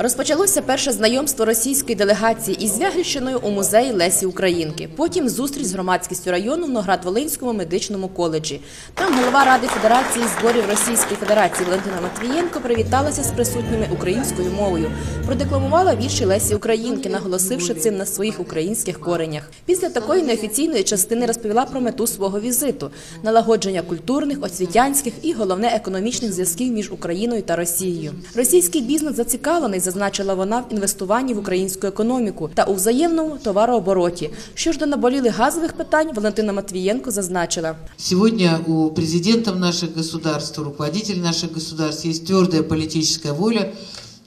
Розпочалося перше знайомство російської делегації із Вягільщиною у музеї Лесі Українки. Потім зустріч з громадськістю району в Ноград-Волинському медичному коледжі. Там голова Ради Федерації зборів Російської Федерації Валентина Матвієнко привіталася з присутніми українською мовою. Продекламувала вірші Лесі Українки, наголосивши цим на своїх українських коренях. Після такої неофіційної частини розповіла про мету свого візиту налагодження культурних, освітянських і головне економічних зв'язків між Україною та Росією. Російський бізнес зацікавлений, зазначила вона в інвестуванні в українську економіку та у взаємному товарообороті. Що ж до наболілих газових питань, Валентина Матвієнко зазначила. Сегодня у президентов наших государств, у руководителей наших государств есть твердая политическая воля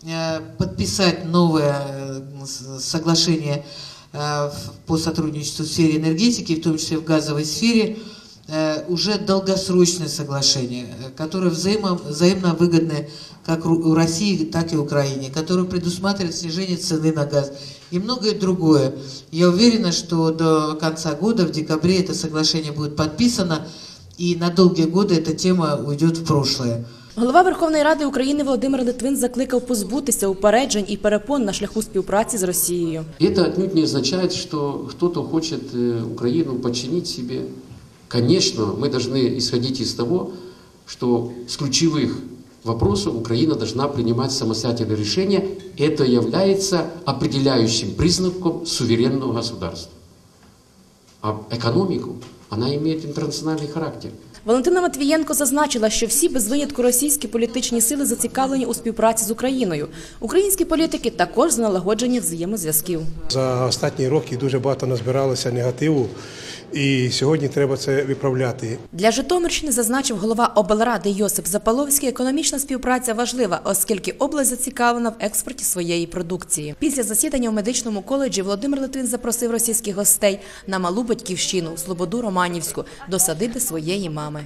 э, подписать новое э, с- соглашение э, в- по сотрудничеству в сфере энергетики, в том числе в газовой сфере, э, уже долгосрочное соглашение, э, которое взаимо, взаимно выгодное как Ру- у России, так и Украине, которое предусматривает снижение цены на газ и многое другое. Я уверена, что до конца года, в декабре, это соглашение будет подписано, и на долгие годы эта тема уйдет в прошлое. Голова Верховної Ради України Володимир Литвин закликав позбутися упереджень і перепон на шляху співпраці з Росією. Это отнюдь не означает, что кто-то хочет э, Украину подчинить себе. Конечно, мы должны исходить из того, что с ключевых вопросов Украина должна принимать самостоятельные решения. Это является определяющим признаком суверенного государства. А экономику, она имеет интернациональный характер. Валентина Матвієнко зазначила, що всі без винятку російські політичні сили зацікавлені у співпраці з Україною. Українські політики також за налагодження взаємозв'язків. За останні роки дуже багато назбиралося негативу, і сьогодні треба це виправляти. Для Житомирщини зазначив голова облради Йосип Запаловський. Економічна співпраця важлива, оскільки область зацікавлена в експорті своєї продукції. Після засідання в медичному коледжі Володимир Литвин запросив російських гостей на малу батьківщину Слободу Романівську до садиби своєї мами.